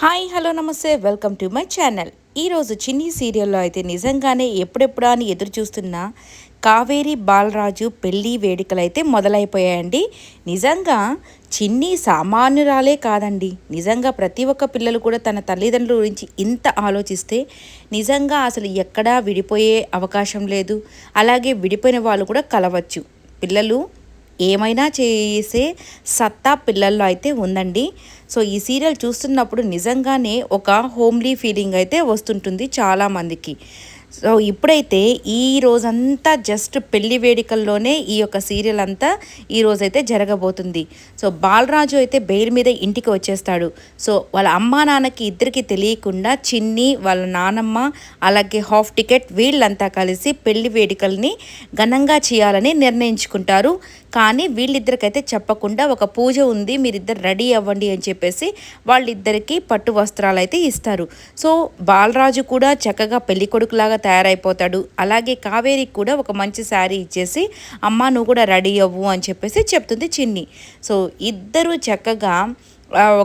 Hi hello namaste welcome to my channel. ఈరోజు చిన్ని సీరియల్లో అయితే నిజంగానే ఎప్పుడెప్పుడా అని ఎదురు చూస్తున్న కావేరి బాలరాజు పెళ్ళి వేడుకలు అయితే మొదలైపోయాయండి. నిజంగా చిన్ని సామాన్యురాలే కాదండి. నిజంగా ప్రతి ఒక్క పిల్లలు కూడా తన తల్లిదండ్రుల గురించి ఇంత ఆలోచిస్తే నిజంగా అసలు ఎక్కడా విడిపోయే అవకాశం లేదు. అలాగే విడిపోయిన వాళ్ళు కూడా కలవచ్చు. పిల్లలు ఏమైనా చేసే సత్తా పిల్లల్లో అయితే ఉందండి. సో ఈ సీరియల్ చూస్తున్నప్పుడు నిజంగానే ఒక హోమ్లీ ఫీలింగ్ అయితే వస్తుంటుంది చాలామందికి. సో ఇప్పుడైతే ఈ రోజంతా జస్ట్ పెళ్ళి వేడుకల్లోనే ఈ యొక్క సీరియల్ అంతా ఈ రోజైతే జరగబోతుంది. సో బాలరాజు అయితే బెయిల్ మీద ఇంటికి వచ్చేస్తాడు. సో వాళ్ళ అమ్మా నాన్నకి ఇద్దరికి తెలియకుండా చిన్ని వాళ్ళ నానమ్మ అలాగే హాఫ్ టికెట్ వీళ్ళంతా కలిసి పెళ్ళి వేడుకల్ని ఘనంగా చేయాలని నిర్ణయించుకుంటారు. కానీ వీళ్ళిద్దరికైతే చెప్పకుండా ఒక పూజ ఉంది మీరిద్దరు రెడీ అవ్వండి అని చెప్పేసి వాళ్ళిద్దరికీ పట్టు వస్త్రాలు అయితే ఇస్తారు. సో బాలరాజు కూడా చక్కగా పెళ్ళి కొడుకులాగా తయారైపోతాడు. అలాగే కావేరికి కూడా ఒక మంచి శారీ ఇచ్చేసి అమ్మ నువ్వు కూడా రెడీ అవ్వు అని చెప్పేసి చెప్తుంది చిన్ని. సో ఇద్దరు చక్కగా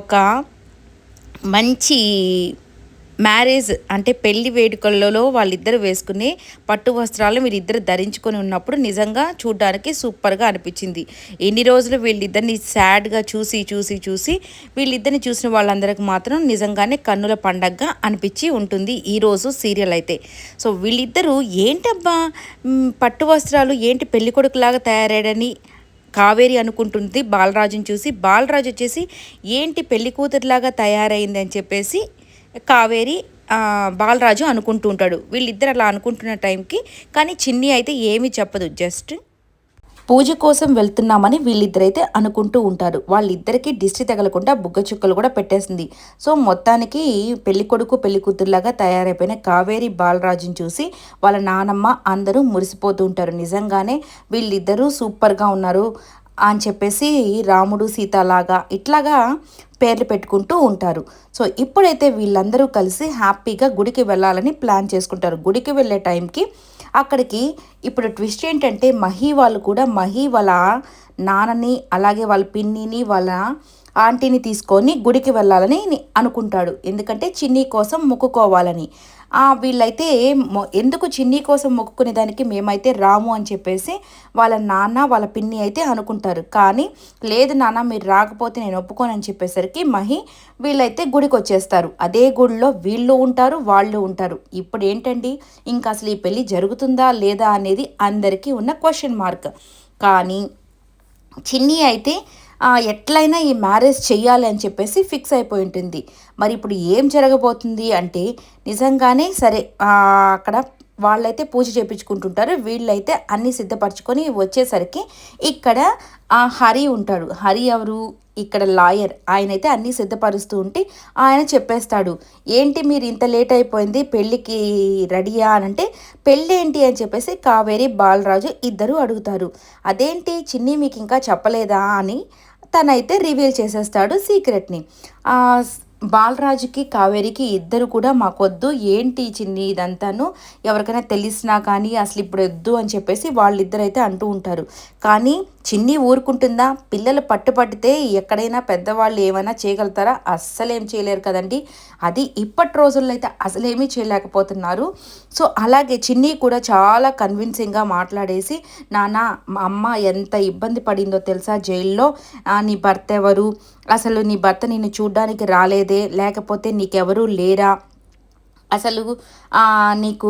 ఒక మంచి మ్యారేజ్ అంటే పెళ్ళి వేడుకలలో వాళ్ళిద్దరు వేసుకునే పట్టు వస్త్రాలు వీళ్ళిద్దరు ధరించుకొని ఉన్నప్పుడు నిజంగా చూడడానికి సూపర్గా అనిపించింది. ఎన్ని రోజులు వీళ్ళిద్దరిని సాడ్గా చూసి చూసి చూసి వీళ్ళిద్దరిని చూసిన వాళ్ళందరికి మాత్రం నిజంగానే కన్నుల పండగగా అనిపించి ఉంటుంది ఈరోజు సీరియల్ అయితే. సో వీళ్ళిద్దరూ ఏంటబ్బా? పట్టు వస్త్రాలు ఏంటి పెళ్ళి కొడుకులాగా తయారయ్యాడని కావేరి అనుకుంటుంది బాలరాజుని చూసి. బాలరాజు వచ్చేసి ఏంటి పెళ్ళి కూతురులాగా తయారైంది అని చెప్పేసి కావేరి బాలరాజు అనుకుంటూ ఉంటాడు. వీళ్ళిద్దరు అలా అనుకుంటున్న టైంకి కానీ చిన్ని అయితే ఏమీ చెప్పదు. జస్ట్ పూజ కోసం వెళ్తున్నామని వీళ్ళిద్దరైతే అనుకుంటూ ఉంటారు. వాళ్ళిద్దరికీ దిష్టి తగలకుండా బుగ్గ చుక్కలు కూడా పెట్టేసింది. సో మొత్తానికి పెళ్ళి కొడుకు పెళ్ళి కూతురులాగా తయారైపోయిన కావేరి బాలరాజుని చూసి వాళ్ళ నానమ్మ అందరూ మురిసిపోతూ ఉంటారు. నిజంగానే వీళ్ళిద్దరూ సూపర్గా ఉన్నారు. అని చెప్పేసి రాముడు సీతలాగా ఇట్లాగా పేర్లు పెట్టుకుంటూ ఉంటారు. సో ఇప్పుడైతే వీళ్ళందరూ కలిసి హ్యాపీగా గుడికి వెళ్ళాలని ప్లాన్ చేసుకుంటారు. గుడికి వెళ్ళే టైంకి అక్కడికి ఇప్పుడు ట్విస్ట్ ఏంటంటే మహి వాళ్ళు కూడా మహి వాళ్ళ నాన్నని అలాగే వాళ్ళ పిన్నిని వాళ్ళ ఆంటీని తీసుకొని గుడికి వెళ్ళాలని అనుకుంటాడు. ఎందుకంటే చిన్ని కోసం మొక్కుకోవాలని. వీళ్ళైతే ఎందుకు చిన్ని కోసం మొక్కుకునే దానికి మేమైతే రాము అని చెప్పేసి వాళ్ళ నాన్న వాళ్ళ పిన్ని అయితే అనుకుంటారు. కానీ లేదు నాన్న మీరు రాకపోతే నేను ఒప్పుకోనని చెప్పేసరికి మహి వీళ్ళైతే గుడికి వచ్చేస్తారు అదే గుడిలో వీళ్ళు ఉంటారు వాళ్ళు ఉంటారు. ఇప్పుడు ఏంటండి ఇంకా అసలు ఈ పెళ్ళి జరుగుతుందా లేదా అనేది అందరికీ ఉన్న క్వశ్చన్ మార్క్. కానీ చిన్ని అయితే ఎట్లయినా ఈ మ్యారేజ్ చెయ్యాలి అని చెప్పేసి ఫిక్స్ అయిపోయి ఉంటుంది. మరి ఇప్పుడు ఏం జరగబోతుంది అంటే నిజంగానే సరే అక్కడ వాళ్ళైతే పూజ చేయించుకుంటుంటారు వీళ్ళైతే అన్నీ సిద్ధపరచుకొని వచ్చేసరికి ఇక్కడ హరి ఉంటాడు. హరి ఎవరు? ఇక్కడ లాయర్. ఆయనైతే అన్నీ సిద్ధపరుస్తూ ఉంటే ఆయన చెప్పేస్తాడు ఏంటి మీరు ఇంత లేట్ అయిపోయింది? పెళ్ళికి రెడీయా? అని అంటే పెళ్ళి ఏంటి అని చెప్పేసి కావేరి బాలరాజు ఇద్దరు అడుగుతారు అదేంటి? చిన్ని మీకు ఇంకా చెప్పలేదా? అని తనైతే రివీల్ చేసేస్తాడు సీక్రెట్ని. బాలరాజుకి కావేరికి ఇద్దరు కూడా మాకొద్దు. ఏంటి చిన్ని ఇదంతాను? ఎవరికైనా తెలిసినా కానీ అసలు ఇప్పుడు వద్దు అని చెప్పేసి వాళ్ళిద్దరైతే అంటూ ఉంటారు. కానీ చిన్ని ఊరుకుంటుందా? పిల్లలు పట్టుపట్టితే ఎక్కడైనా పెద్దవాళ్ళు ఏమైనా చేయగలుగుతారా? అస్సలేం చేయలేరు కదండి. అది ఇప్పటి రోజుల్లో అయితే అసలేమీ చేయలేకపోతున్నారు. సో అలాగే చిన్ని కూడా చాలా కన్విన్సింగ్గా మాట్లాడేసి నాన్న మా అమ్మ ఎంత ఇబ్బంది పడిందో తెలుసా జైల్లో? నీ భర్త ఎవరు? అసలు నీ భర్త నిన్ను చూడ్డానికి రాలేదే? లేకపోతే నీకెవరూ లేరా? అసలు నీకు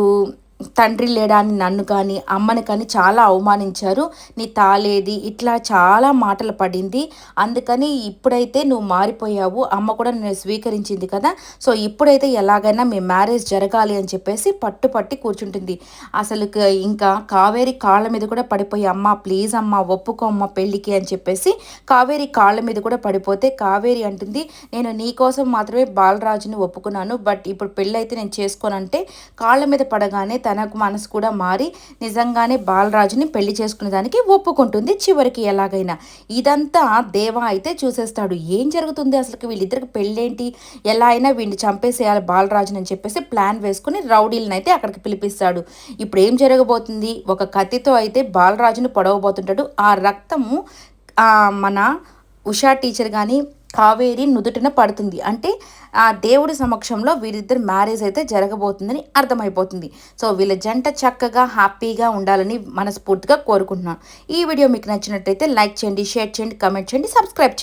తండ్రి లేడా అని నన్ను కానీ అమ్మని కానీ చాలా అవమానించారు. నీ తాలేది ఇట్లా చాలా మాటలు పడింది. అందుకని ఇప్పుడైతే నువ్వు మారిపోయావు. అమ్మ కూడా నేను స్వీకరించింది కదా. సో ఇప్పుడైతే ఎలాగైనా మీ మ్యారేజ్ జరగాలి అని చెప్పేసి పట్టుపట్టి కూర్చుంటుంది. అసలు ఇంకా కావేరి కాళ్ళ మీద కూడా పడిపోయి అమ్మ ప్లీజ్ అమ్మ ఒప్పుకో అమ్మ పెళ్ళికి అని చెప్పేసి కావేరి కాళ్ళ మీద కూడా పడిపోతే కావేరి అంటుంది నేను నీ కోసం మాత్రమే బాలరాజుని ఒప్పుకున్నాను. బట్ ఇప్పుడు పెళ్ళి అయితే నేను చేసుకోనంటే కాళ్ళ మీద పడగానే తనకు మనసు కూడా మారి నిజంగానే బాలరాజుని పెళ్ళి చేసుకునేదానికి ఒప్పుకుంటుంది. చివరికి ఎలాగైనా ఇదంతా దేవ అయితే చూసేస్తాడు. ఏం జరుగుతుంది అసలు వీళ్ళిద్దరికి పెళ్ళేంటి? ఎలా అయినా వీడిని చంపేసేయాలి బాలరాజుని అని చెప్పేసి ప్లాన్ వేసుకుని రౌడీలను అయితే అక్కడికి పిలిపిస్తాడు. ఇప్పుడు ఏం జరగబోతుంది? ఒక కత్తితో అయితే బాలరాజుని పొడవబోతుంటాడు. ఆ రక్తము మన ఉషా టీచర్ కానీ కావేరి నుదుటిన పడుతుంది. అంటే ఆ దేవుడి సమక్షంలో వీరిద్దరు మ్యారేజ్ అయితే జరగబోతుందని అర్థమైపోతుంది. సో వీళ్ళ జంట చక్కగా హ్యాపీగా ఉండాలని మనస్ఫూర్తిగా కోరుకుంటున్నాను ఈ వీడియో మీకు నచ్చినట్టయితే లైక్ చేయండి షేర్ చేయండి కమెంట్ చేయండి సబ్స్క్రైబ్ చేయండి.